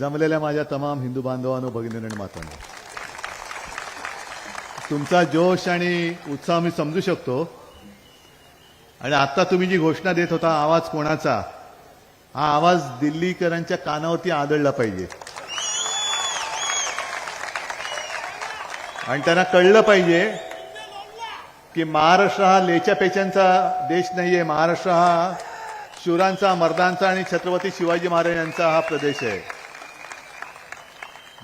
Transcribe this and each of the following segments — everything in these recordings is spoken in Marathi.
जमलेल्या माझ्या तमाम हिंदू बांधवांनो भगिनी आणि मातांनो. तुमचा जोश आणि उत्साह मी समजू शकतो. आणि आता तुम्ही जी घोषणा देत होता आवाज कोणाचा? हा आवाज दिल्लीकरांच्या कानावरती आदळला पाहिजे. आणि त्यांना कळलं पाहिजे की महाराष्ट्र हा लेच्या पेच्यांचा देश नाहीये. महाराष्ट्र हा शूरांचा मर्दांचा आणि छत्रपती शिवाजी महाराज यांचा हा प्रदेश आहे.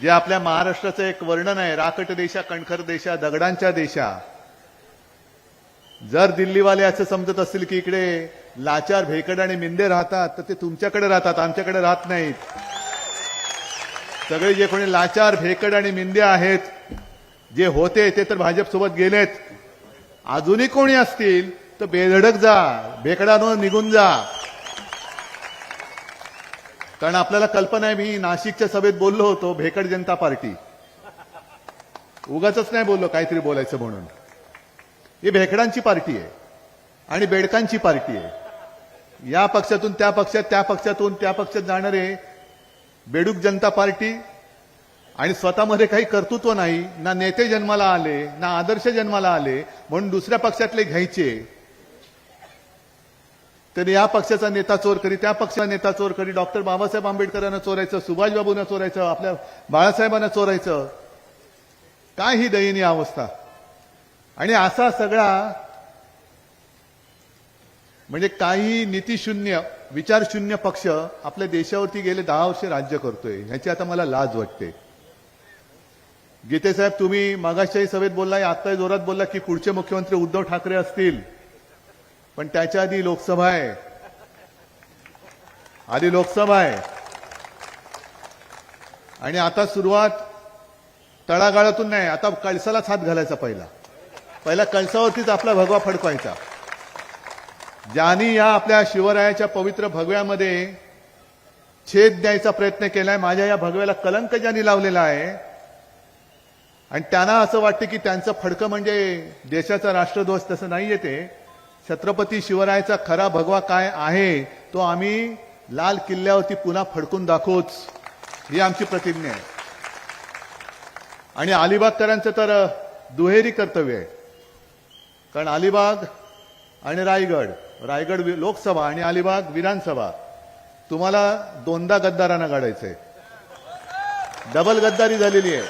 जे आपल्या महाराष्ट्राचं एक वर्णन आहे राकट देशा कणखर देशा दगडांच्या देशा. जर दिल्लीवाले असं समजत असतील की इकडे लाचार भेकड आणि मिंदे राहतात तर ते तुमच्याकडे राहतात आमच्याकडे राहत नाहीत. सगळे जे कोणी लाचार भेकड आणि मिंदे आहेत जे होते ते तर भाजपसोबत गेलेत. अजूनही कोणी असतील तर बेधडक जा भेकडानं निघून जा. कारण आपल्याला कल्पना आहे मी नाशिकच्या सभेत बोललो होतो भेकड जनता पार्टी. उगाच नाही बोललो काहीतरी बोलायचं म्हणून. ही भेकडांची पार्टी आहे आणि बेडकांची पार्टी आहे. या पक्षातून त्या पक्षात त्या पक्षातून त्या पक्षात जाणारे बेडूक जनता पार्टी आणि स्वतःमध्ये काही कर्तृत्व नाही ना नेते जन्माला आले ना आदर्श जन्माला आले म्हणून दुसऱ्या पक्षातले घ्यायचे. त्याने या पक्षाचा नेता चोर करी त्या पक्षाचा नेता चोर करी डॉक्टर बाबासाहेब आंबेडकरांना चोरायचं सुभाषबाबूंना चोरायचं आपल्या बाळासाहेबांना चोरायचं. काय ही दयनीय अवस्था. आणि असा सगळा म्हणजे काही नीतीशून्य विचारशून्य पक्ष आपल्या देशावरती गेले दहा वर्ष राज्य करतोय. ह्याची आता मला लाज वाटते. गीतेसाहेब तुम्ही मागाशाही सभेत बोलला आत्ताही जोरात बोलला की पुढचे मुख्यमंत्री उद्धव ठाकरे असतील. पण त्याच्या आधी लोकसभा आहे. आधी लोकसभा आहे. आणि आता सुरुवात तळागाळातून नाही आता कळसालाच हात घालायचा पहिला. पहिला कळसावरतीच आपला भगवा फडकवायचा. ज्यांनी या आपल्या शिवरायाच्या पवित्र भगव्यामध्ये छेद द्यायचा प्रयत्न केलाय माझ्या या भगव्याला कलंक ज्यांनी लावलेला आहे आणि त्यांना असं वाटतं की त्यांचं फडकं म्हणजे देशाचा राष्ट्रध्वज तसं नाहीये ते. छत्रपती शिवरायाचा खरा भगवा काय आहे तो आम्ही लाल किल्ल्यावरती पुन्हा फडकून दाखवूच. ही आमची प्रतिज्ञा आहे. आणि अलिबागकरांचं तर दुहेरी कर्तव्य आहे. कारण अलिबाग आणि रायगड रायगड वि- लोकसभा आणि अलिबाग विधानसभा तुम्हाला दोनदा गद्दारांना काढायचंय डबल गद्दारी झालेली आहे.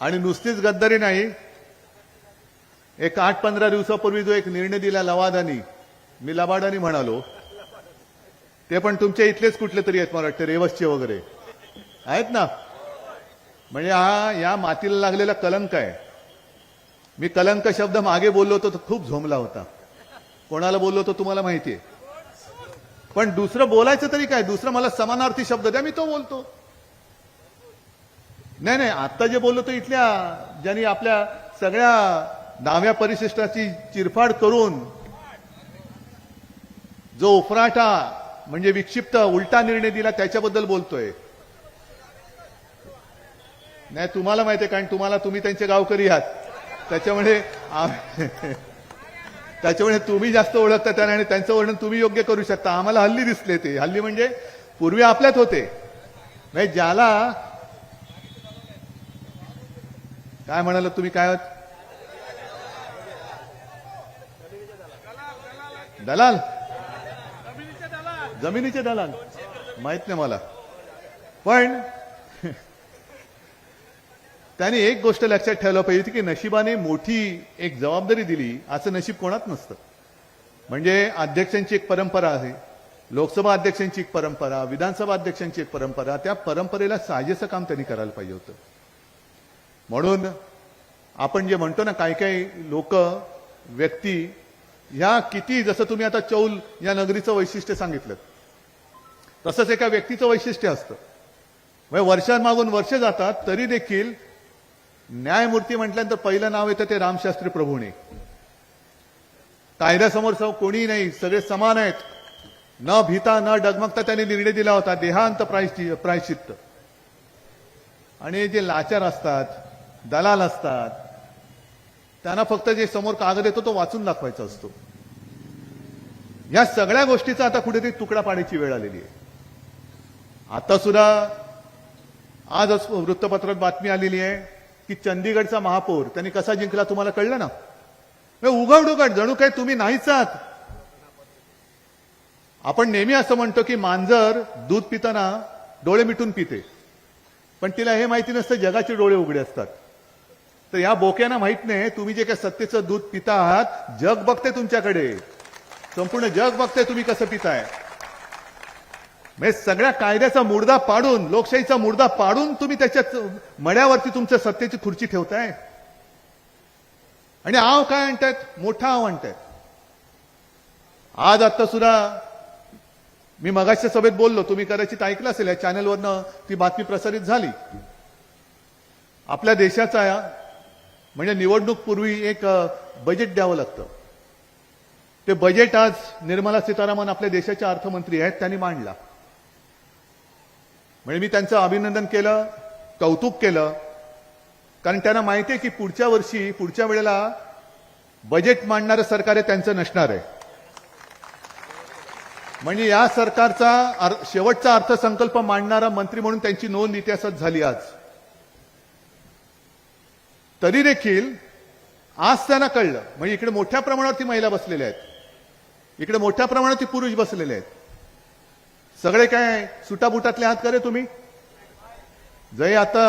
आणि नुसतीच गद्दारी नाही एक आठ पंधरा दिवसापूर्वी जो एक निर्णय दिला लवादानी मी लबाडानी म्हणालो ते पण तुमच्या इथलेच कुठले तरी आहेत मला वाटतं रेवसचे वगैरे. आहेत ना. म्हणजे हा या मातीला लागलेला कलंक आहे. मी कलंक शब्द मागे बोललो होतो तर खूप झोमला होता. कोणाला बोललो होतो तुम्हाला माहितीये. पण दुसरं बोलायचं तरी काय? दुसरं मला समानार्थी शब्द द्या मी तो बोलतो. नाही नाही आता जे बोललो तो इथल्या ज्यांनी आपल्या सगळ्या नाव्या परिशिष्टाची चिरफाड करून जो उफराटा म्हणजे विक्षिप्त उलटा निर्णय दिला त्याच्याबद्दल बोलतोय. नाही तुम्हाला माहिती आहे कारण तुम्हाला तुम्ही त्यांचे गावकरी आहात. त्याच्यामुळे त्याच्यामुळे तुम्ही जास्त ओळखता त्यांना आणि त्यांचं वर्णन तुम्ही योग्य करू शकता. आम्हाला हल्ली दिसले ते. हल्ली म्हणजे पूर्वी आपल्यात होते. म्हणजे ज्याला काय म्हणाल तुम्ही? काय दलाल? जमिनीचे दलाल. माहीत नाही मला. पण त्याने एक गोष्ट लक्षात ठेवलं पाहिजे की नशिबाने मोठी एक जबाबदारी दिली असं नशीब कोणात नसतं. म्हणजे अध्यक्षांची एक परंपरा आहे. लोकसभा अध्यक्षांची एक परंपरा विधानसभा अध्यक्षांची एक परंपरा त्या परंपरेला साजेसं काम त्यांनी करायला पाहिजे होतं. म्हणून आपण जे म्हणतो ना काही काही लोक व्यक्ती ह्या किती जसं तुम्ही आता चौल या नगरीचं वैशिष्ट्य सांगितलं तसंच एका व्यक्तीचं वैशिष्ट्य असतं. म्हणजे वर्षांमागून वर्ष जातात तरी देखील न्यायमूर्ती म्हटल्यानंतर पहिलं नाव येतं ते रामशास्त्री प्रभूने. कायद्यासमोर सौ कोणी नाही सगळे समान आहेत. न भीता न डगमगता त्यांनी निर्णय दिला होता देहांत प्रायश्चि- प्रायश्चित्त. आणि जे लाचार असतात दलाल असतात त्यांना फक्त जे समोर कागद येतो तो वाचून दाखवायचा असतो. या सगळ्या गोष्टीचा आता कुठेतरी तुकडा पाण्याची वेळ आलेली आहे. आता सुद्धा आज वृत्तपत्रात बातमी आलेली आहे की चंदीगडचा महापौर त्यांनी कसा जिंकला तुम्हाला कळलं ना? उघड उघड जणू काय तुम्ही नाहीच आहात. आपण नेहमी असं म्हणतो की मांजर दूध पिताना डोळे मिटून पिते. पण तिला हे माहिती नसतं जगाचे डोळे उघडे असतात. तर या बोक्यांना माहीत नाही तुम्ही जे काय सत्तेचं दूध पिता आहात जग बघते तुमच्याकडे. संपूर्ण जग बघते तुम्ही कसं पिताय. म्हणजे सगळ्या कायद्याचा मुर्दा पाडून लोकशाहीचा मुर्दा पाडून तुम्ही त्याच्या मड्यावरती तुमच्या सत्तेची खुर्ची ठेवताय? आणि आव काय म्हणतायत मोठा आव म्हणतायत आज आता सुद्धा मी मगाशच्या सभेत बोललो तुम्ही कदाचित ऐकलं असेल या चॅनलवरनं ती बातमी प्रसारित झाली. आपल्या देशाचा म्हणजे निवडणूक पूर्वी एक बजेट द्यावं लागतं. ते बजेट आज निर्मला सीतारामन आपल्या देशाच्या अर्थमंत्री आहेत त्यांनी मांडला. म्हणजे मी त्यांचं अभिनंदन केलं कौतुक केलं कारण त्यांना माहिती आहे की पुढच्या वर्षी पुढच्या वेळेला बजेट मांडणारं सरकार आहे त्यांचं नसणार आहे. म्हणजे या सरकारचा शेवटचा अर्थसंकल्प मांडणारा मंत्री म्हणून त्यांची नोंद इतिहासात झाली आज. तरी देखील आज त्यांना कळलं. म्हणजे इकडे मोठ्या प्रमाणावरती महिला बसलेल्या आहेत. इकडे मोठ्या प्रमाणावरती पुरुष बसलेले आहेत. सगळे काय सुटाबुटातले आहात करे तुम्ही? जे आता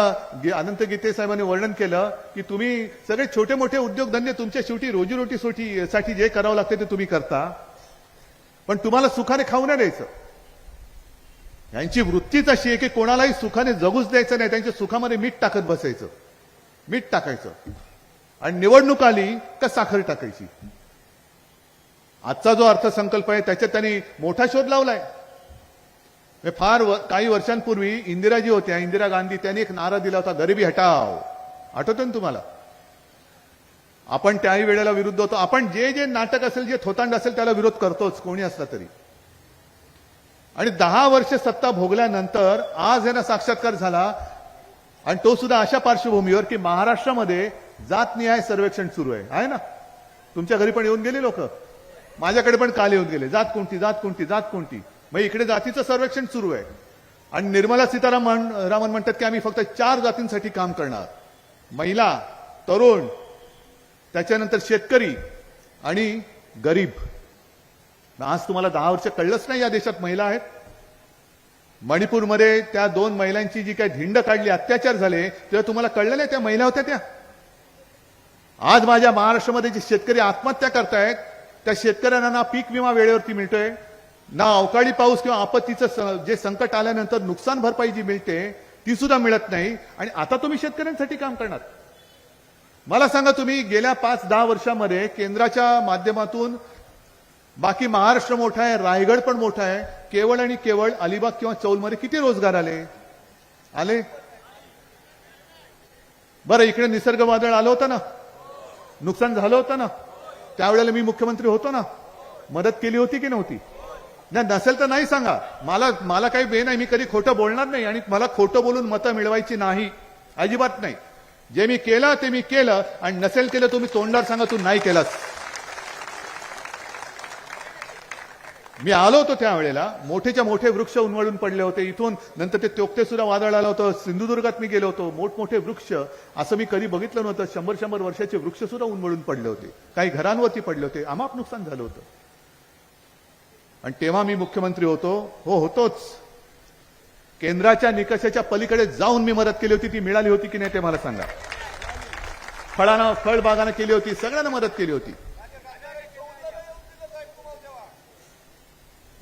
अनंत गीते साहेबांनी वर्णन केलं की तुम्ही सगळे छोटे मोठे उद्योगधंदे तुमच्या शेवटी रोजीरोटी सोटी साठी जे करावं लागते ते तुम्ही करता. पण तुम्हाला सुखाने खाऊ नाही द्यायचं. यांची वृत्तीच अशी आहे की कोणालाही सुखाने जगूच द्यायचं नाही त्यांच्या सुखामध्ये मीठ टाकत बसायचं. मीठ टाकायचं. आणि निवडणूक आली का साखर टाकायची. आजचा जो अर्थसंकल्प आहे त्याच्यात त्यांनी मोठा शोध लावलाय. हे फार व- काही वर्षांपूर्वी इंदिराजी होत्या इंदिरा गांधी त्यांनी एक नारा दिला होता गरिबी हटाव आठवतो ना तुम्हाला? आपण त्याही वेळेला विरुद्ध होतो. आपण जे जे नाटक असेल जे थोतांड असेल त्याला विरोध करतोच कोणी असला तरी. आणि दहा वर्ष सत्ता भोगल्यानंतर आज यांना साक्षात्कार झाला आणि तो सुद्धा अशा पार्श्वभूमीवर की महाराष्ट्रामध्ये जातनिहाय सर्वेक्षण सुरू आहे. आहे ना? तुमच्या घरी पण येऊन गेले लोक. माझ्याकडे पण काल येऊन गेले. जात कोणती जात कोणती जात कोणती? मग इकडे जातीचं सर्वेक्षण सुरू आहे. आणि निर्मला सीतारामन रामन म्हणतात की आम्ही फक्त चार जातींसाठी काम करणार. महिला तरुण त्याच्यानंतर शेतकरी आणि गरीब. आज तुम्हाला दहा वर्ष कळलंच नाही या देशात महिला आहेत. मणिपूरमध्ये त्या दोन महिलांची जी काही धिंड काढली अत्याचार झाले तेव्हा तुम्हाला कळलं नाही त्या महिला होत्या त्या? आज माझ्या महाराष्ट्रामध्ये जे शेतकरी आत्महत्या करतायत त्या शेतकऱ्यांना ना पीक विमा वेळेवरती मिळतोय ना अवकाळी पाऊस किंवा आपत्तीचं जे संकट आल्यानंतर नुकसान भरपाई जी मिळते ती सुद्धा मिळत नाही. आणि आता तुम्ही शेतकऱ्यांसाठी काम करणार. मला सांगा तुम्ही गेल्या पाच दहा वर्षामध्ये केंद्राच्या माध्यमातून बाकी महाराष्ट्र मोठा आहे रायगड पण मोठा आहे केवळ आणि केवळ अलिबाग किंवा चौलमध्ये किती रोजगार आले? आले? बरं इकडे निसर्ग वादळ आलं होतं ना? नुकसान झालं होतं ना? त्यावेळेला मी मुख्यमंत्री होतो ना. मदत केली होती की नव्हती? नाही नसेल तर नाही सांगा. मला मला काही बे नाही मी कधी खोटं बोलणार नाही आणि मला खोटं बोलून मतं मिळवायची नाही. अजिबात नाही. जे मी केलं ते मी केलं. आणि नसेल केलं तुम्ही तोंडावर सांगा तू नाही केलंस. मी आलो होतो त्यावेळेला मोठेच्या मोठे वृक्ष उन्मळून पडले होते. इथून नंतर ते तोकते सुद्धा वादळ आलं होतं. सिंधुदुर्गात मी गेलो होतो. मोठमोठे वृक्ष. असं मी कधी बघितलं नव्हतं. शंभर शंभर वर्षाचे वृक्ष सुद्धा उन्मळून पडले होते. काही घरांवरती पडले होते. आमाप नुकसान झालं होतं. आणि तेव्हा मी मुख्यमंत्री होतो. हो होतोच. केंद्राच्या निकषाच्या पलीकडे जाऊन मी मदत केली होती. ती मिळाली होती की नाही ते मला सांगा. फळानं फळबागानं केली होती. सगळ्यांना मदत केली होती.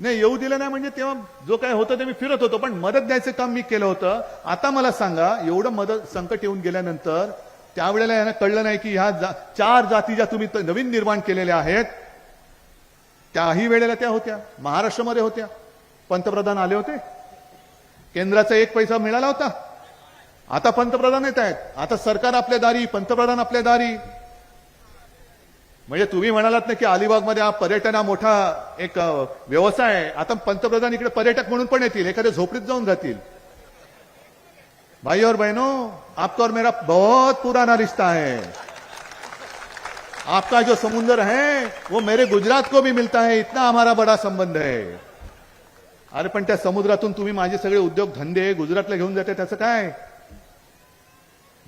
नाही येऊ दिलं नाही म्हणजे तेव्हा जो काय होतं ते मी फिरत होतो पण मदत द्यायचं काम मी केलं होतं. आता मला सांगा एवढं मदत संकट येऊन गेल्यानंतर त्यावेळेला यांना कळलं नाही की ह्या जा- चार जाती ज्या तुम्ही नवीन निर्माण केलेल्या आहेत त्याही वेळेला त्या होत्या. महाराष्ट्रामध्ये होत्या. पंतप्रधान आले होते. केंद्राचा एक पैसा मिळाला होता. आता पंतप्रधान येत आहेत. आता सरकार आपल्या दारी पंतप्रधान आपल्या दारी. म्हणजे तुम्ही म्हणालात ना की अलिबागमध्ये हा पर्यटन हा मोठा एक व्यवसाय आहे. आता पंतप्रधान इकडे पर्यटक म्हणून पण येतील एखाद्या झोपडीत जाऊन जातील. भाई और बहनों आपका और मेरा बहुत पुराना रिश्ता है. आपका जो समुंदर है वो मेरे गुजरात को भी मिलता है इतना हमारा बड़ा संबंध है. अरे पण त्या समुद्रातून तुम्ही माझे सगळे उद्योग धंदे गुजरातला घेऊन जाते त्याचं काय?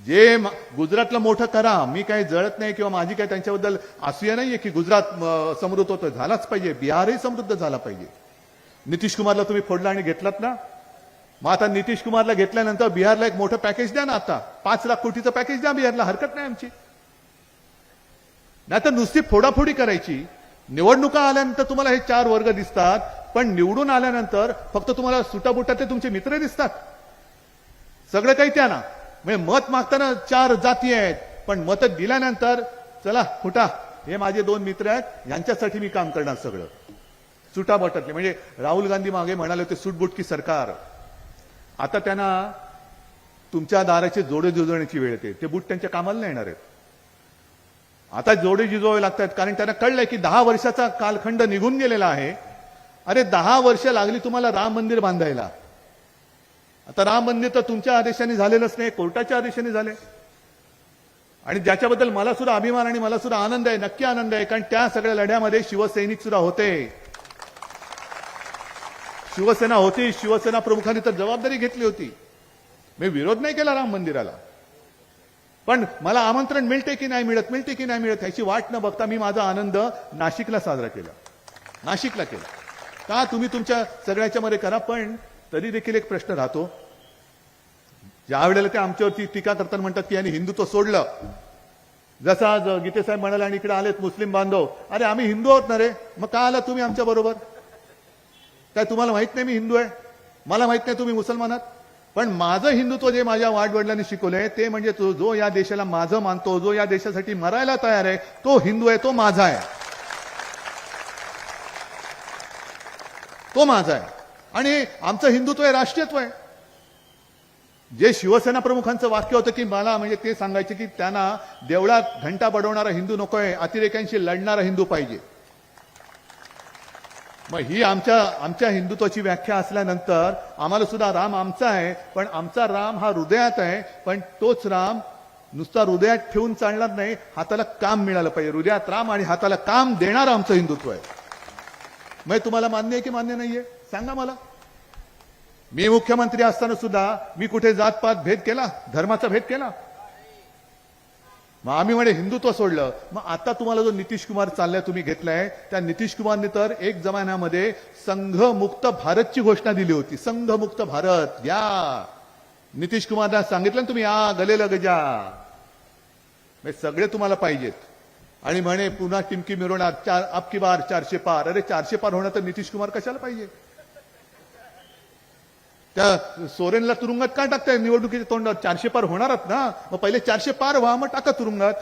जे गुजरातलं गुजरातला मोठं करा मी काही जळत नाही किंवा माझी काही त्यांच्याबद्दल असूया नाहीये की गुजरात समृद्ध होतं झालाच पाहिजे. बिहारही समृद्ध झाला पाहिजे. नितीश कुमारला तुम्ही फोडला आणि घेतलात ना? मग आता नितीश कुमारला घेतल्यानंतर बिहारला एक मोठं पॅकेज द्या ना आता. पाच लाख कोटीचं पॅकेज द्या बिहारला. हरकत नाही आमची. नाही तर नुसती फोडाफोडी करायची. निवडणुका आल्यानंतर तुम्हाला हे चार वर्ग दिसतात पण निवडून आल्यानंतर फक्त तुम्हाला सुटाबुटातले तुमचे मित्र दिसतात. सगळं काही त्या ना. म्हणजे मत मागताना चार जाती आहेत. पण मत दिल्यानंतर चला फुटा. हे माझे दोन मित्र आहेत. यांच्यासाठी मी काम करणार सगळं. सुटाबटातले म्हणजे राहुल गांधी मागे म्हणाले होते सुटबुटकी सरकार. आता त्यांना तुमच्या दाराचे जोडे जुजवण्याची वेळ येते. ते बूट त्यांच्या कामाला नाही येणार आहेत. आता जोडे जिजवावे लागतात. कारण त्यांना कळलंय की दहा वर्षाचा कालखंड निघून गेलेला आहे. अरे दहा वर्ष लागली तुम्हाला राम मंदिर बांधायला. आता राम मंदिर तर तुमच्या आदेशाने झालेलंच नाही कोर्टाच्या आदेशाने झाले. आणि ज्याच्याबद्दल मला सुद्धा अभिमान आणि मला सुद्धा आनंद आहे नक्की आनंद आहे कारण त्या सगळ्या लढ्यामध्ये शिवसैनिक सुद्धा होते. शिवसेना होती शिवसेना प्रमुखांनी तर जबाबदारी घेतली होती. मी विरोध नाही केला राम मंदिराला. पण मला आमंत्रण मिळते की नाही मिळत मिळते की नाही मिळत ह्याची वाट न बघता मी माझा आनंद नाशिकला साजरा केला. नाशिकला केला. का? तुम्ही तुमच्या सगळ्याच्या मध्ये करा पण तरी देखील एक प्रश्न राहतो. ज्या वेळेला ते आमच्यावरती टीका करताना म्हणतात की यांनी हिंदुत्व सोडलं. जसं आज गीतेसाहेब म्हणाले आणि इकडे आलेत मुस्लिम बांधव अरे आम्ही हिंदू आहोत ना रे मग का आला तुम्ही आमच्या बरोबर? काय तुम्हाला माहीत नाही मी हिंदू आहे? मला माहीत नाही तुम्ही मुसलमान आहात? पण माझं हिंदुत्व जे माझ्या वाडवडिलांनी शिकवलंय ते म्हणजे तो जो या देशाला माझं मानतो जो या देशासाठी मरायला तयार आहे तो हिंदू आहे तो माझा आहे. तो माझा आहे. आणि आमचं हिंदुत्व आहे राष्ट्रीयत्व आहे. जे शिवसेना प्रमुखांचं वाक्य होतं की मला म्हणजे ते सांगायचे की त्यांना देवळात घंटा बडवणारा हिंदू नको आहे अतिरेक्यांशी लढणारा हिंदू पाहिजे. मग ही आमच्या आमच्या हिंदुत्वाची व्याख्या असल्यानंतर आम्हाला सुद्धा राम आमचा आहे पण आमचा राम हा हृदयात आहे पण तोच राम नुसता हृदयात ठेवून चालणार नाही हाताला काम मिळालं पाहिजे. हृदयात राम आणि हाताला काम देणारं आमचं हिंदुत्व आहे. मग तुम्हाला मान्य आहे की मान्य नाहीये? सांगा मला. मी मुख्यमंत्री असताना सुद्धा मी कुठे जातपात भेद केला? धर्माचा भेद केला? मग आम्ही म्हणे हिंदुत्व सोडलं. मग आता तुम्हाला जो नितीश कुमार चाललाय तुम्ही घेतलाय त्या नितीश कुमारने तर एक जमान्यामध्ये संघमुक्त भारतची घोषणा दिली होती. संघमुक्त भारत या. नितीश कुमारना सांगितलं ना तुम्ही आ गलेलं गजा म्हणजे सगळे तुम्हाला पाहिजेत. आणि म्हणे पुन्हा टिमकी मिरवणार चार अबकी बार चारशे पार. अरे चारशे पार होणार तर नितीश कुमार कशाला पाहिजे? त्या सोरेनला तुरुंगात का टाकताय? निवडणुकीच्या तोंडावर चारशे पार होणारच ना? मग पहिले चारशे पार व्हा मग टाका तुरुंगात.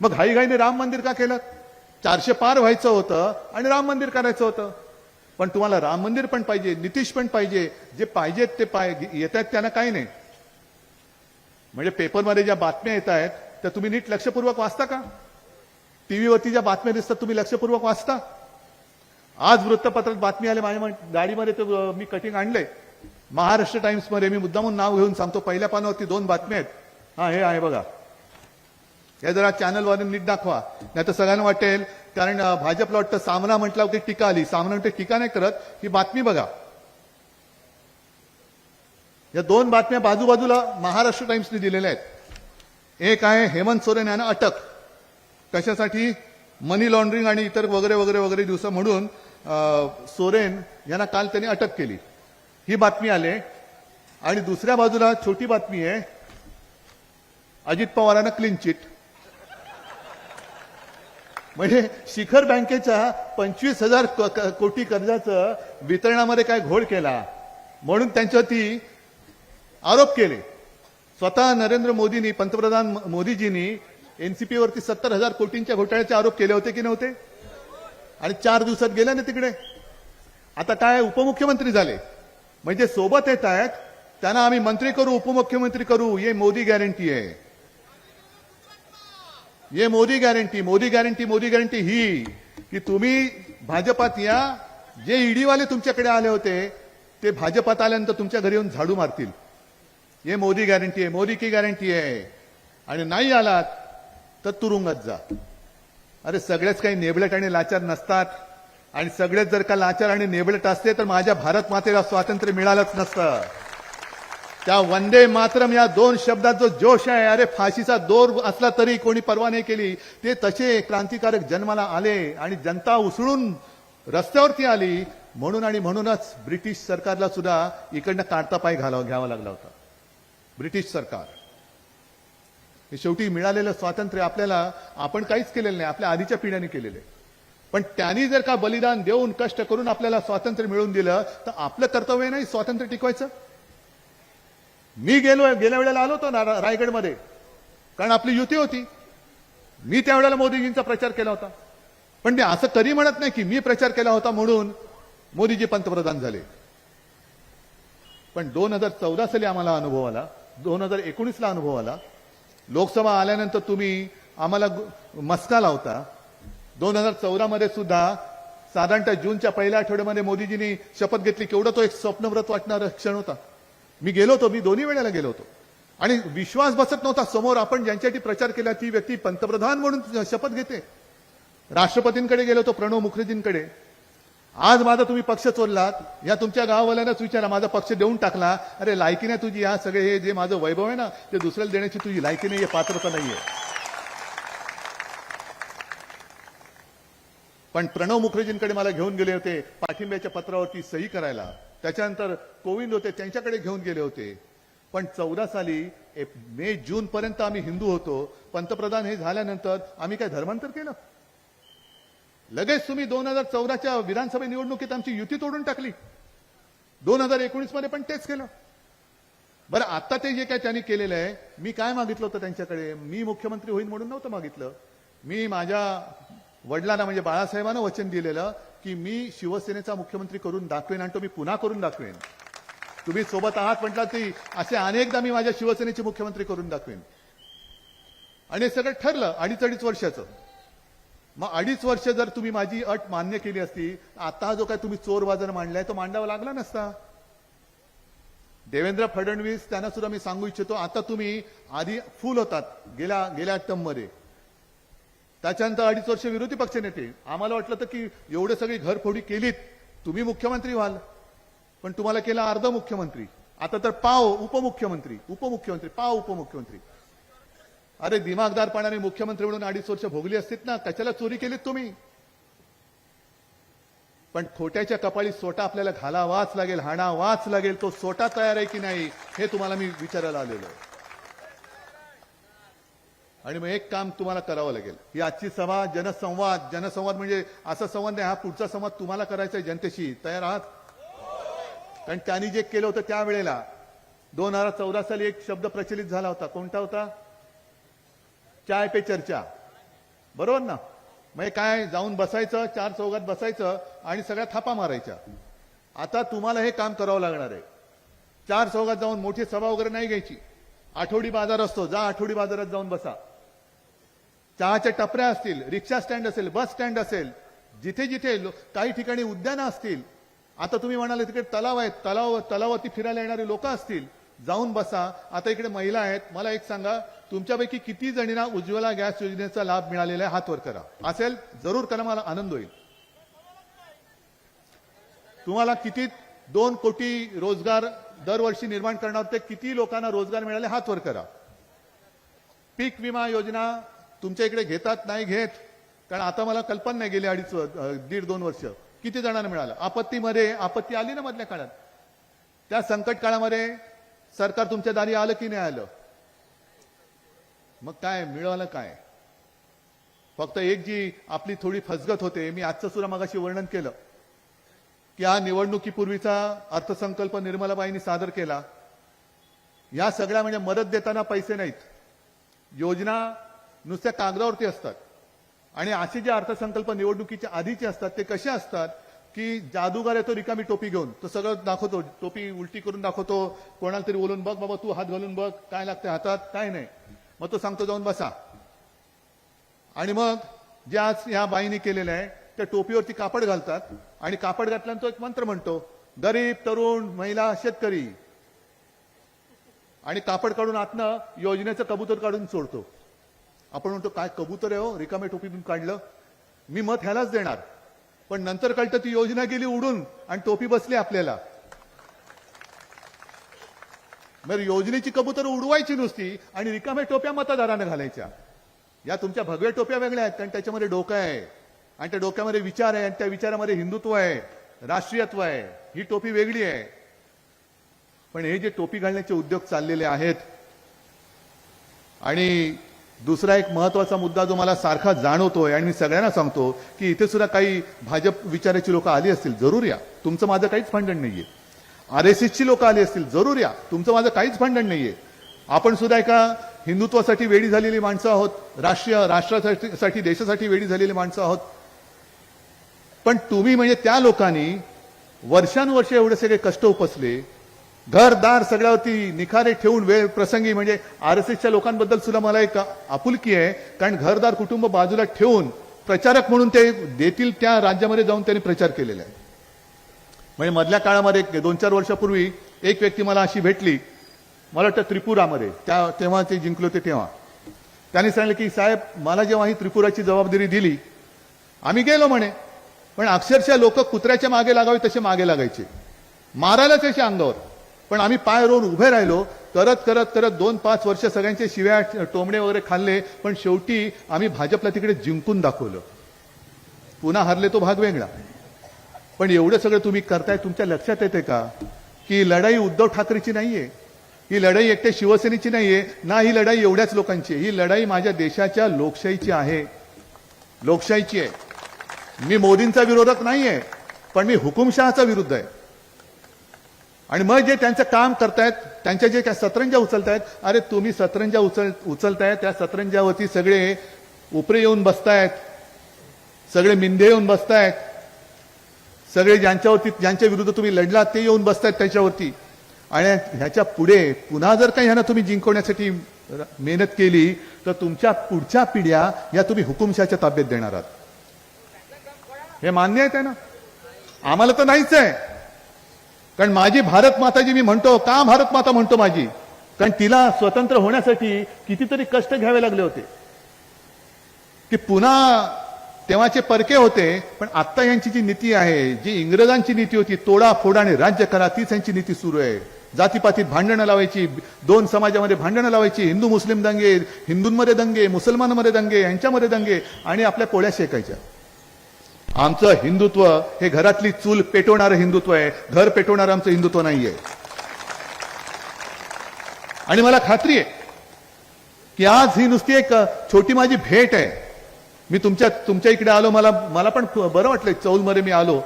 मग घाईघाईने राम मंदिर का केलं? चारशे पार व्हायचं होतं आणि राम मंदिर करायचं होतं. पण तुम्हाला राम मंदिर पण पाहिजे नितीश पण पाहिजे. जे पाहिजेत ते पाय येत आहेत त्यांना काही नाही. म्हणजे पेपरमध्ये ज्या बातम्या येत आहेत त्या तुम्ही नीट लक्षपूर्वक वाचता का? टीव्हीवरती ज्या बातम्या दिसतात तुम्ही लक्षपूर्वक वाचता? आज वृत्तपत्रात बातमी आली माझ्या गाडीमध्ये मी कटिंग आणलंय. महाराष्ट्र टाइम्समध्ये मी मुद्दामून नाव घेऊन सांगतो. पहिल्या पानावरती दोन बातम्या आहेत. हा हे आहे बघा. हे जरा चॅनलवाले नीट दाखवा. नाही तर सगळ्यांना वाटेल कारण भाजपला वाटतं सामना म्हटलं की टीका आली. सामना म्हणते टीका नाही करत. ही बातमी बघा. या दोन बातम्या बाजूबाजूला महाराष्ट्र टाइम्सने दिलेल्या आहेत. एक आहे हेमंत सोरेन यांना अटक. कशासाठी? मनी लॉन्ड्रिंग आणि इतर वगैरे वगैरे वगैरे दिवस म्हणून अं, सोरेन यांना काल त्यांनी अटक केली. ही बातमी आले आणि दुसऱ्या बाजूला छोटी बातमी आहे. अजित पवारांना क्लीन चिट म्हणजे शिखर बँकेच्या पंचवीस हजार कोटी कर्जाचं वितरणामध्ये काय घोळ केला म्हणून त्यांच्यावरती आरोप केले. स्वतः नरेंद्र मोदींनी पंतप्रधान मोदीजींनी एनसीपीवरती सत्तर हजार कोटींच्या घोटाळ्याचे आरोप केले होते की नव्हते? आणि चार दिवसात गेल्या ना तिकडे? आता काय उपमुख्यमंत्री झाले? म्हणजे सोबत येत आहेत त्यांना आम्ही मंत्री करू उपमुख्यमंत्री करू ये मोदी गॅरंटी आहे. ये Modi guarantee Modi guarantee Modi guarantee ही की तुम्ही भाजपात या. जे ईडीवाले तुमच्याकडे आले होते ते भाजपात आल्यानंतर तुमच्या घरी येऊन झाडू मारतील. ये मोदी गॅरंटी आहे मोदी की गॅरंटी आहे. आणि नाही आलात तर तुरुंगात जा. अरे सगळेच काही नेबलेट आणि लाचार नसतात. आणि सगळेच जर का लाचार आणि नेबलेट असते तर माझ्या भारत मातेला स्वातंत्र्य मिळालंच नसतं. त्या वंदे मातरम या दोन शब्दात जो जोश आहे अरे फाशीचा दोर असला तरी कोणी पर्वा नाही केली ते तसे क्रांतिकारक जन्माला आले आणि जनता उसळून रस्त्यावरती आली. म्हणून आणि म्हणूनच ब्रिटिश सरकारला सुद्धा इकडनं काढता पाय घालावा घ्यावा लागला होता. ब्रिटिश सरकार. हे शेवटी मिळालेलं स्वातंत्र्य आपल्याला आपण काहीच केलेलं नाही आपल्या आधीच्या पिढ्याने केलेलं आहे. पण त्यांनी जर का बलिदान देऊन कष्ट करून आपल्याला स्वातंत्र्य मिळवून दिलं तर आपलं कर्तव्य नाही स्वातंत्र्य टिकवायचं? मी गेलो गेल्या वेळेला आलो होतो ना रायगडमध्ये. कारण आपली युती होती. मी त्यावेळेला मोदीजींचा प्रचार केला होता. पण मी असं कधी म्हणत नाही की मी प्रचार केला होता म्हणून मोदीजी पंतप्रधान झाले. पण दोन हजार चौदा साली आम्हाला अनुभव आला. दोन हजार एकोणीसला अनुभव आला. लोकसभा आल्यानंतर तुम्ही आम्हाला मस्का लावता. दोन हजार चौदा मध्ये सुद्धा साधारणतः जूनच्या पहिल्या आठवड्यामध्ये मोदीजींनी शपथ घेतली केवढं तो एक स्वप्नव्रत वाटणारा क्षण होता. मी गेलो होतो मी दोन्ही वेळेला गेलो होतो. आणि विश्वास बसत नव्हता समोर आपण ज्यांच्यासाठी प्रचार केला ती व्यक्ती पंतप्रधान म्हणून शपथ घेते. राष्ट्रपतींकडे गेलो होतो प्रणव मुखर्जींकडे. आज माझा तुम्ही पक्ष चोरलात या तुमच्या गावावाल्यांनाच विचारा माझा पक्ष देऊन टाकला. अरे लायकी नाही तुझी या सगळे हे जे माझं वैभव आहे ना ते दुसऱ्याला देण्याची तुझी लायकी नाहीये पात्रता नाहीये. पण प्रणव मुखर्जींकडे मला घेऊन गेले होते पाठिंब्याच्या पत्रावरती सही करायला. त्याच्यानंतर कोविंद होते त्यांच्याकडे घेऊन गेले होते. पण चौदा साली मे जून पर्यंत आम्ही हिंदू होतो. पंतप्रधान हे झाल्यानंतर आम्ही काय धर्मांतर केलं? लगेच तुम्ही दोन हजार चौदाच्या विधानसभा निवडणुकीत आमची युती तोडून टाकली. दोन हजार एकोणीसमध्ये पण तेच केलं. बरं आता ते जे काय त्यांनी केलेलं आहे मी काय मागितलं होतं त्यांच्याकडे? मी मुख्यमंत्री होईन म्हणून नव्हतं मागितलं. मी माझ्या वडिलांना म्हणजे बाळासाहेबांना वचन दिलेलं की मी शिवसेनेचा मुख्यमंत्री करून दाखवेन आणि तो मी पुन्हा करून दाखवेन. तुम्ही सोबत आहात म्हटलं ती असे अनेकदा मी माझ्या शिवसेनेचे मुख्यमंत्री करून दाखवेन. आणि हे सगळं ठरलं अडीच अडीच वर्षाचं. मग अडीच वर्ष जर तुम्ही माझी अट मान्य केली असती आता जो काय तुम्ही चोर बाजार मांडलाय तो मांडावा लागला नसता. देवेंद्र फडणवीस त्यांना सुद्धा मी सांगू इच्छितो आता तुम्ही आधी फुल होतात गेल्या गेल्या टर्ममध्ये त्याच्यानंतर अडीच वर्ष विरोधी पक्ष नेते. आम्हाला वाटलं तर की एवढे सगळी घरफोडी केलीत. तुम्ही मुख्यमंत्री व्हाल. पण तुम्हाला केला अर्ध मुख्यमंत्री. आता तर पाव उपमुख्यमंत्री. उपमुख्यमंत्री पाव उपमुख्यमंत्री. अरे दिमागदारपणाने मुख्यमंत्री म्हणून अडीच वर्ष भोगली असतीत ना कशाला चोरी केलीत तुम्ही. पण खोट्याच्या कपाळी सोटा आपल्याला घालावाच लागेल हाणावाच लागेल तो सोटा तयार आहे की नाही हे तुम्हाला मी विचारायला आलेलो आहे. आणि मग एक काम तुम्हाला करावं लागेल. ही आजची सभा जनसंवाद. जनसंवाद म्हणजे असा संवाद नाही हा पुढचा संवाद तुम्हाला करायचा आहे जनतेशी. तयार आहात? कारण त्यांनी जे केलं होतं त्यावेळेला दोन हजार चौदा साली एक शब्द प्रचलित झाला होता. कोणता होता? चाय पे चर्चा. बरोबर ना? मग काय? जाऊन बसायचं चार चौघात बसायचं आणि सगळ्या थापा मारायच्या. आता तुम्हाला हे काम करावं लागणार आहे. चार चौघात जाऊन मोठी सभा वगैरे नाही घ्यायची. आठवडी बाजार असतो. जा आठवडी बाजारात जाऊन बसा. चहाच्या टपऱ्या असतील रिक्षा स्टँड असेल बस स्टँड असेल जिथे जिथे काही ठिकाणी उद्यानं असतील. आता तुम्ही म्हणाले तिकडे तलाव आहेत तलाव तलावावरती फिरायला येणारे लोक असतील. जाऊन बसा. आता इकडे महिला आहेत. मला एक सांगा तुमच्यापैकी किती जणींना उज्ज्वला गॅस योजनेचा लाभ मिळालेला आहे? हातवर करा. असेल जरूर करा मला आनंद होईल. तुम्हाला किती दोन कोटी रोजगार दरवर्षी निर्माण करणार ते किती लोकांना रोजगार मिळाले? हातवर करा. पीक विमा योजना तुमच्या इकडे घेतात नाही घेत? कारण आता मला कल्पना नाही गेली अडीच दीड दोन वर्ष. किती जणांना मिळालं? आपत्तीमध्ये आपत्ती आली ना मधल्या काळात? त्या संकट काळामध्ये सरकार तुमच्या दारी आलं की नाही आलं? मग काय मिळालं काय? फक्त एक जी आपली थोडी फसगत होते मी आजचं सुद्धा मगाशी वर्णन केलं. की हा निवडणुकीपूर्वीचा अर्थसंकल्प निर्मलाबाईंनी सादर केला. या सगळ्या म्हणजे मदत देताना पैसे नाहीत. योजना नुसत्या कागदावरती असतात. आणि असे जे अर्थसंकल्प निवडणुकीच्या आधीचे असतात ते कसे असतात की जादूगार येतो रिकामी टोपी घेऊन. तो सगळं दाखवतो टोपी उलटी करून दाखवतो कोणाला तरी बोलून बघ बाबा तू हात घालून बघ काय लागते हातात? काय नाही. मग तो सांगतो जाऊन बसा. आणि मग जे आज ह्या बाईने केलेलं आहे त्या टोपीवरती कापड घालतात. आणि कापड घातल्यानंतर तो एक मंत्र म्हणतो गरीब तरुण महिला शेतकरी. आणि कापड काढून आतनं योजनेचं कबूतर काढून सोडतो. आपण म्हणतो काय कबूतर आहे हो रिकामे टोपीतून काढलं. मी मत ह्यालाच देणार. पण नंतर कळतं ती योजना गेली उडून आणि टोपी बसली आपल्याला. मग योजनेची कबूतर उडवायची नुसती आणि रिकाम्या टोप्या मतदारानं घालायच्या. या तुमच्या भगव्या टोप्या वेगळ्या आहेत कारण त्याच्यामध्ये डोकं आहे. आणि त्या डोक्यामध्ये विचार आहे आणि त्या विचारामध्ये हिंदुत्व आहे राष्ट्रीयत्व आहे. ही टोपी वेगळी आहे. पण हे जे टोपी घालण्याचे उद्योग चाललेले आहेत आणि दुसरा एक महत्त्वाचा मुद्दा जो मला सारखा जाणवतोय आणि मी सगळ्यांना सांगतो की इथे सुद्धा काही भाजप विचाराची लोक आली असतील जरूर या. तुमचं माझं काहीच भांडण नाहीये. आर एस एसची लोक आली असतील जरूर या. तुमचं माझं काहीच भांडण नाहीये. आपण सुद्धा एका हिंदुत्वासाठी वेळी झालेली माणसं आहोत राष्ट्रीय राष्ट्रासाठी देशासाठी वेळी झालेली माणसं आहोत. पण तुम्ही म्हणजे त्या लोकांनी वर्षानुवर्षे एवढे सगळे कष्ट उपसले घरदार सगळ्यावरती निखारे ठेवून वेळ प्रसंगी म्हणजे आर एस एसच्या लोकांबद्दल सुद्धा मला एक आपुलकी आहे. कारण घरदार कुटुंब बाजूला ठेवून प्रचारक म्हणून ते देतील त्या राज्यामध्ये जाऊन त्यांनी प्रचार केलेला आहे. म्हणजे मधल्या काळामध्ये दोन चार वर्षापूर्वी एक व्यक्ती मला अशी भेटली मला वाटतं त्रिपुरामध्ये. त्या तेव्हा ते जिंकले होते तेव्हा. त्यांनी सांगितलं की साहेब मला जेव्हा ही त्रिपुराची जबाबदारी दिली आम्ही गेलो म्हणे. पण अक्षरशः लोक कुत्र्याच्या मागे लागावे तसे मागे लागायचे. मारायलाच असे अंगावर. पण आम्ही पाय रोवून उभे राहिलो. करत करत करत दोन पाच वर्ष सगळ्यांचे शिव्या टोमणे वगैरे खाल्ले पण शेवटी आम्ही भाजपला तिकडे जिंकून दाखवलं. पुन्हा हरले तो भाग वेगळा. पण एवढं सगळं तुम्ही करताय तुमच्या लक्षात येते का? की लढाई उद्धव ठाकरेची नाहीये. ही लढाई एकट्या शिवसेनेची नाहीये. ना ही लढाई एवढ्याच लोकांची आहे. ही लढाई माझ्या देशाच्या लोकशाहीची आहे. लोकशाहीची आहे. मी मोदींचा विरोधक नाहीये पण मी हुकुमशहाचा विरुद्ध आहे. आणि मग जे त्यांचं काम करतायत त्यांच्या जे काय सतरंजा उचलतायत अरे तुम्ही सतरंजा उचल उचलतायत त्या सतरंजावरती सगळे उपरे येऊन बसतायत सगळे मिंधे येऊन बसतायत सगळे ज्यांच्यावरती ज्यांच्या विरुद्ध तुम्ही लढलात ते येऊन बसतायत त्याच्यावरती. आणि ह्याच्या पुढे पुन्हा जर काही ह्यांना तुम्ही जिंकवण्यासाठी मेहनत केली तर तुमच्या पुढच्या पिढ्या या तुम्ही हुकुमशाच्या ताब्यात देणार आहात. हे मान्य आहे ना आम्हाला तर नाहीच आहे. कारण माझी भारत माता जी मी म्हणतो का भारत माता म्हणतो माझी? कारण तिला स्वतंत्र होण्यासाठी कितीतरी कष्ट घ्यावे लागले होते. की पुन्हा तेव्हाचे परके होते पण आत्ता यांची जी नीती आहे जी इंग्रजांची नीती होती तोडा फोडाने राज्य करा तीच यांची नीती सुरू आहे. जातीपातीत भांडणं लावायची दोन समाजामध्ये भांडणं लावायची हिंदू मुस्लिम दंगे हिंदूंमध्ये दंगे मुसलमानांमध्ये दंगे यांच्यामध्ये दंगे आणि आपल्या पोळ्या शेकायच्या. आमचं हिंदुत्व हे घरातली चूल पेटवणारं हिंदुत्व आहे. घर पेटवणारं आमचं हिंदुत्व नाहीये. आणि मला खात्री आहे की आज ही नुसती एक छोटी माझी भेट आहे. मी तुमच्या तुमच्या इकडे आलो मला मला पण बरं वाटलं चौलमध्ये मी आलो.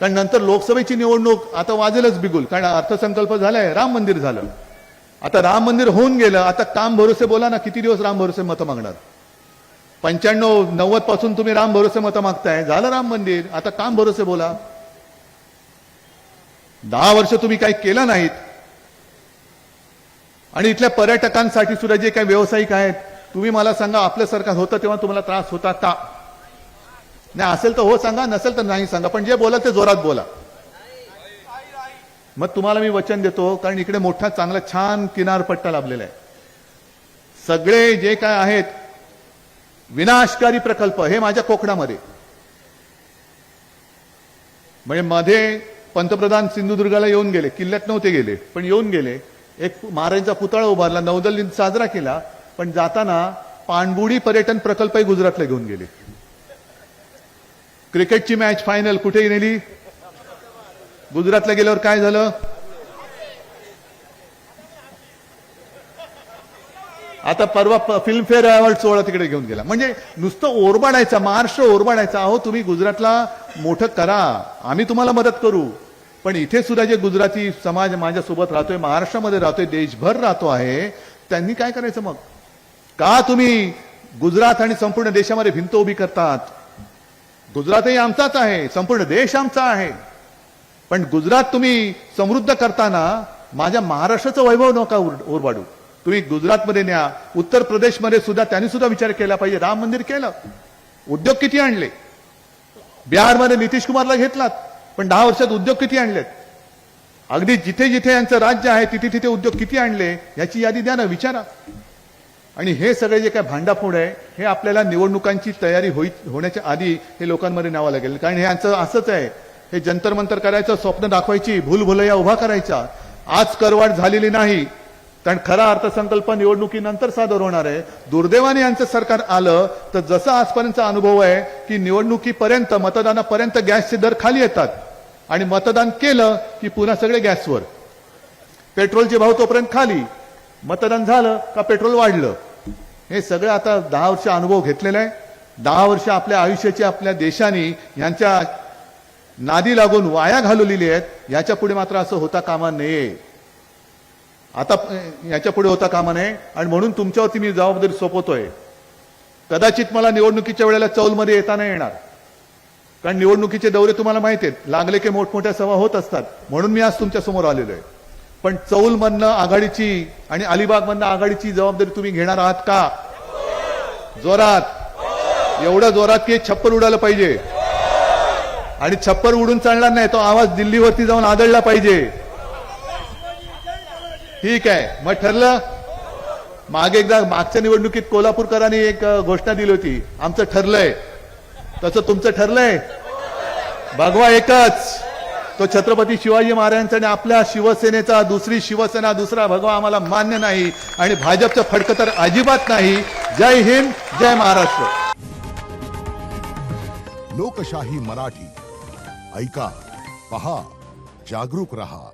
कारण नंतर लोकसभेची निवडणूक आता वाजेलच बिगुल. कारण अर्थसंकल्प झालाय राम मंदिर झालं. आता राम मंदिर होऊन गेलं आता काम भरोसे बोला ना किती दिवस राम भरोसे मतं मागणार? पंच्याण्णव नव्वदपासून तुम्ही राम भरोसे मतं मागताय. झालं राम मंदिर. आता काम भरोसे बोला. दहा वर्ष तुम्ही काही केलं नाहीत. आणि इथल्या पर्यटकांसाठी सुद्धा जे काही व्यावसायिक आहेत तुम्ही मला सांगा आपलं सरकार होतं तेव्हा तुम्हाला त्रास होता का? नाही असेल तर हो सांगा नसेल तर नाही सांगा. पण जे बोला ते जोरात बोला. मग तुम्हाला मी वचन देतो कारण इकडे मोठा चांगला छान किनारपट्टा लाभलेला आहे. सगळे जे काय आहेत विनाशकारी प्रकल्प हे माझ्या कोकणामध्ये. म्हणजे मध्ये पंतप्रधान सिंधुदुर्गाला येऊन गेले किल्ल्यात नव्हते गेले पण येऊन गेले. एक महाराजांचा पुतळा उभारला नौदल दिन साजरा केला पण जाताना पाणबुडी पर्यटन प्रकल्पही गुजरातला घेऊन गेले. क्रिकेटची मॅच फायनल कुठे नेली? गुजरातला गेल्यावर काय झालं? आता परवा फिल्मफेअर अवॉर्ड सोहळा तिकडे घेऊन गेला. म्हणजे नुसतं ओरबाडायचा महाराष्ट्र ओरबाडायचा. अहो तुम्ही गुजरातला मोठं करा. आम्ही तुम्हाला मदत करू. पण इथे सुद्धा जे गुजराती समाज माझ्यासोबत राहतोय महाराष्ट्रामध्ये राहतोय देशभर राहतो आहे त्यांनी काय करायचं मग? का तुम्ही गुजरात आणि संपूर्ण देशामध्ये भिंत उभी करतात? गुजरातही आमचाच आहे संपूर्ण देश आमचा आहे. पण गुजरात तुम्ही समृद्ध करताना माझ्या महाराष्ट्राचं वैभव नका उर- ओरबाडू. तुम्ही गुजरातमध्ये न्या उत्तर प्रदेशमध्ये सुद्धा त्यांनी सुद्धा विचार केला पाहिजे. राम मंदिर केलं. उद्योग किती आणले? बिहारमध्ये नितीश कुमारला घेतलात पण दहा वर्षात उद्योग किती आणलेत? अगदी जिथे जिथे यांचं राज्य आहे तिथे तिथे उद्योग किती आणले याची यादी द्या ना विचारा. आणि हे सगळे जे काय भांडाफोड आहे हे आपल्याला निवडणुकांची तयारी होई होण्याच्या आधी हे लोकांमध्ये न्यावं लागेल. कारण हे यांचं असंच आहे. हे जंतर मंतर करायचं स्वप्न दाखवायची भूलभुलया उभा करायचा. आज करवाट झालेली नाही. कारण खरा अर्थसंकल्प निवडणुकीनंतर सादर होणार आहे. दुर्दैवाने यांचं सरकार आलं तर जसा आजपर्यंतचा अनुभव आहे की निवडणुकीपर्यंत मतदानापर्यंत गॅसचे दर खाली येतात. आणि मतदान केलं की पुन्हा सगळे गॅसवर. पेट्रोलचे भाव तोपर्यंत खाली. मतदान झालं का पेट्रोल वाढलं? हे सगळं आता दहा वर्ष अनुभव घेतलेला आहे. दहा वर्ष आपल्या आयुष्याची आपल्या देशाने यांच्या नादी लागून वाया घालवलेली आहेत. याच्यापुढे मात्र असं होता कामा नये. आता याच्यापुढे होता कामा नये. आणि म्हणून तुमच्यावरती मी जबाबदारी सोपवतोय. कदाचित मला निवडणुकीच्या वेळेला चौलमध्ये येता नाही येणार. कारण निवडणुकीचे दौरे तुम्हाला माहिती आहेत. लागले की मोठमोठ्या सभा होत असतात. म्हणून मी आज तुमच्यासमोर आलेलो आहे. पण चौलमधनं आघाडीची आणि अलिबागमधनं आघाडीची जबाबदारी तुम्ही घेणार आहात का? जोरात. एवढं जोरात की छप्पर उडालं पाहिजे. आणि छप्पर उडून चालणार नाही तो आवाज दिल्लीवरती जाऊन आदळला पाहिजे. ठीक आहे. मग ठरलं? मागे एकदा मागच्या निवडणुकीत कोल्हापूरकरांनी एक घोषणा दिली होती. आमचं ठरलंय. तसं तुमचं ठरलंय? भगवा एकच. तो छत्रपती शिवाजी महाराजांचा आणि आपल्या शिवसेनेचा दुसरी शिवसेना दुसरा भगवा आम्हाला मान्य नाही. आणि भाजपचं फडकं तर अजिबात नाही. जय हिंद जय महाराष्ट्र. लोकशाही मराठी. ऐका पहा जागरूक रहा.